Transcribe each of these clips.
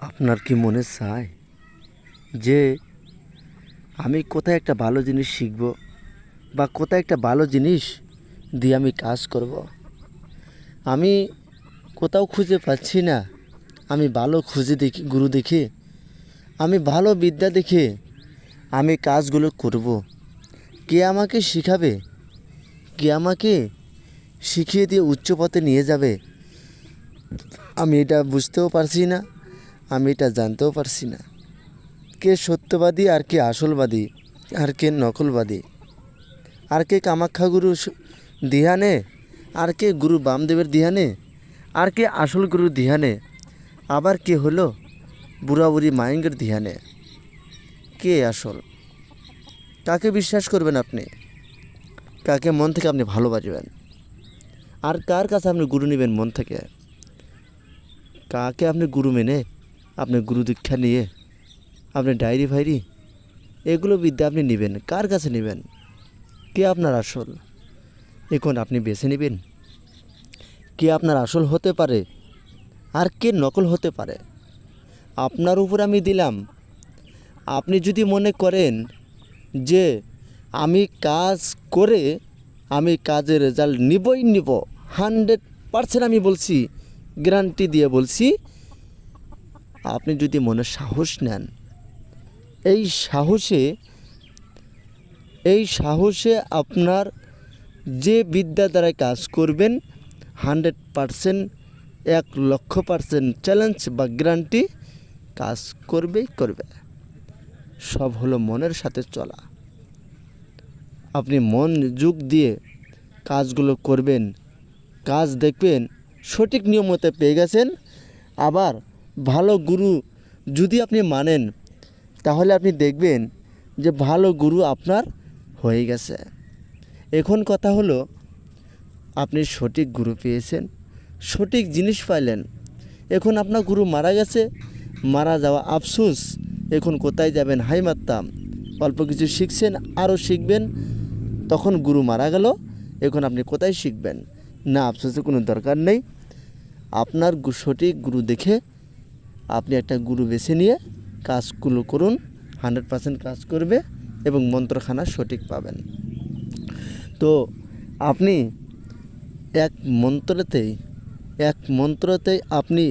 আপনার কি মনে চায় যে আমি কোথায় একটা ভালো জিনিস শিখব বা কোথায় একটা ভালো জিনিস দিয়ে আমি কাজ করব? আমি কোথাও খুঁজে পাচ্ছি না। আমি ভালো খুঁজে দেখি, গুরু দেখে, আমি ভালো বিদ্যা দেখে আমি কাজগুলো করব। কে আমাকে শিখাবে? কে আমাকে শিখিয়ে দিয়ে উচ্চ পথে নিয়ে যাবে? আমি এটা বুঝতেও পারছি না। আমি এটা জানতেও পারছি না। কে সত্যবাদী আর কে আসলবাদী, আর কে নকলবাদী? আর কে কামাখ্যা গুরু দিহানে? আর কে গুরু বামদেবের দিহানে? আর কে আসল গুরু দিহানে? আবার কে হলো বুড়া বুড়ি মায়েঙ্গের দিহানে? কে আসল? কাকে বিশ্বাস করবেন আপনি? কাকে মন থেকে আপনি ভালোবাসবেন? আর কার কাছে আপনি গুরু নেবেন মন থেকে? কাকে আপনি গুরু মেনে? আপনি গুরু দীক্ষা নিয়ে, আপনি ডায়েরি ফাইরি, এগুলো বিদ্যা আপনি নেবেন। কার কাছে নেবেন? কে আপনার আসল? এখন আপনি বেছে নেবেন। কে আপনার আসল হতে পারে আর কে নকল হতে পারে? আপনার উপর আমি দিলাম। আপনি যদি মনে করেন যে আমি কাজ করে আমি কাজের রেজাল্ট নিবই নিব হান্ড্রেড পারসেন্ট আমি বলছি গ্যারান্টি দিয়ে বলছি আপনি যদি মনে সাহস নেন, এই সাহসে এই সাহসে আপনার যে বিদ্যা দ্বারা কাজ করবেন, হান্ড্রেড পারসেন্ট, এক লক্ষ পারসেন্ট চ্যালেঞ্জ বা গ্যারান্টি কাজ করবেই করবে। সব হলো মনের সাথে চলা। আপনি মন যোগ দিয়ে কাজগুলো করবেন, কাজ দেখবেন, সঠিক নিয়ম মতে পেয়ে গেছেন, আবার ভালো গুরু যদি আপনি মানেন, তাহলে আপনি দেখবেন যে ভালো গুরু আপনার হয়ে গেছে। এখন কথা হলো, আপনি সঠিক গুরু পেয়েছেন, সঠিক জিনিস পাইলেন। এখন আপনার গুরু মারা গেছে, মারা যাওয়া আফসোস। এখন কোথায় যাবেন? হাই মারতাম অল্প কিছু শিখছেন আরও শিখবেন। তখন গুরু মারা গেল, এখন আপনি কোথায় শিখবেন? না, আফসোসের কোনো দরকার নেই। আপনার সঠিক গুরু দেখে আপনি একটা গুরু বেছে নিয়ে কাজগুলো করুন, হান্ড্রেড পার্সেন্ট কাজ করবে এবং মন্ত্রখানা সঠিক পাবেন। তো আপনি এক মন্ত্রতেই এক মন্ত্রতেই আপনি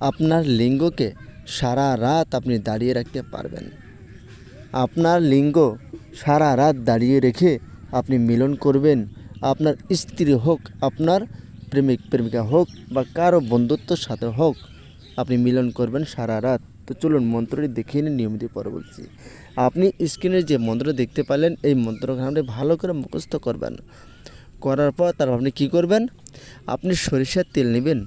আপনার লিঙ্গকে সারা রাত আপনি দাঁড়িয়ে রাখতে পারবেন। আপনার লিঙ্গ সারা রাত দাঁড়িয়ে রেখে আপনি মিলন করবেন। আপনার স্ত্রী হোক, আপনার প্রেমিক, প্রেমিকা হোক বা কারও বন্ধুত্বর সাথে হোক আপনি মিলন করবেন সারা রাত। তো চলুন মন্ত্রটি দেখে নিন নিয়মিত পরে বলছি। আপনি স্ক্রিনে যে মন্ত্র দেখতে পেলেন এই মন্ত্রখানটি ভালো করে মুখস্থ করবেন। করার পর তারপর আপনি কী করবেন? আপনি সরিষার তেল নেবেন।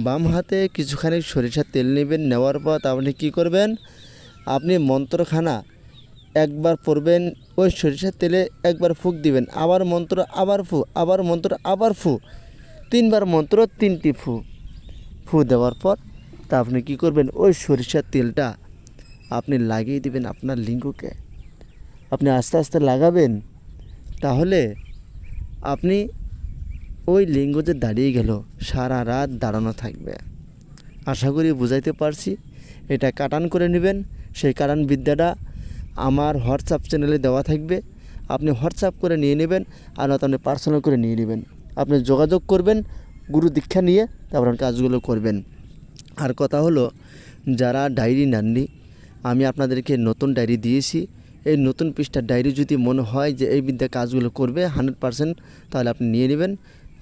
বাম হাতে কিছুখানি সরিষার তেল নেবেন, নেওয়ার পর তা আপনি কী করবেন? আপনি মন্ত্রখানা একবার পড়বেন, ওই সরিষার তেলে একবার ফুক দিবেন। আবার মন্ত্র, আবার ফু আবার মন্ত্র, আবার ফু তিনবার মন্ত্র, তিনটি ফু ফু দেওয়ার পর তা আপনি কী করবেন? ওই সরিষার তেলটা আপনি লাগিয়ে দিবেন আপনার লিঙ্গকে। আপনি আস্তে আস্তে লাগাবেন, তাহলে আপনি ওই লিঙ্গ যে দাঁড়িয়ে গেল, সারা রাত দাঁড়ানো থাকবে। আশা করি বুঝাইতে পারছি। এটা কাটান করে নেবেন। সেই কাটান বিদ্যাটা আমার হোয়াটসঅ্যাপ চ্যানেলে দেওয়া থাকবে। আপনি হোয়াটসঅ্যাপ করে নিয়ে নেবেন আর নয়তো আপনি পার্সোনাল করে নিয়ে নেবেন। আপনি যোগাযোগ করবেন, গুরু দীক্ষা নিয়ে, তারপর কাজগুলো করবেন। আর কথা হলো, যারা ডায়েরি নেননি, আমি আপনাদেরকে নতুন ডায়েরি দিয়েছি। এই নতুন পৃষ্ঠার ডায়েরি যদি মনে হয় যে এই বিদ্যা কাজগুলো করবে হান্ড্রেড পারসেন্ট, তাহলে আপনি নিয়ে নেবেন।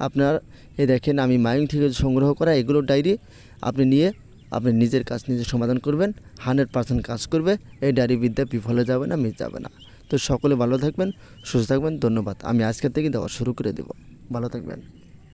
আপনার এ দেখেন আমি মাইং থেকে সংগ্রহ করা এগুলো ডায়েরি, আপনি নিয়ে, আপনি নিজের কাজ নিজে সমাধান করবেন, হান্ড্রেড পারসেন্ট কাজ করবে, এই ডায়েরি বিদ্যা বিফলে যাবে না, মিস যাবে না। তো সকলে ভালো থাকবেন, সুস্থ থাকবেন, ধন্যবাদ। আমি আজকের থেকে দেওয়া শুরু করে দেব। ভালো থাকবেন।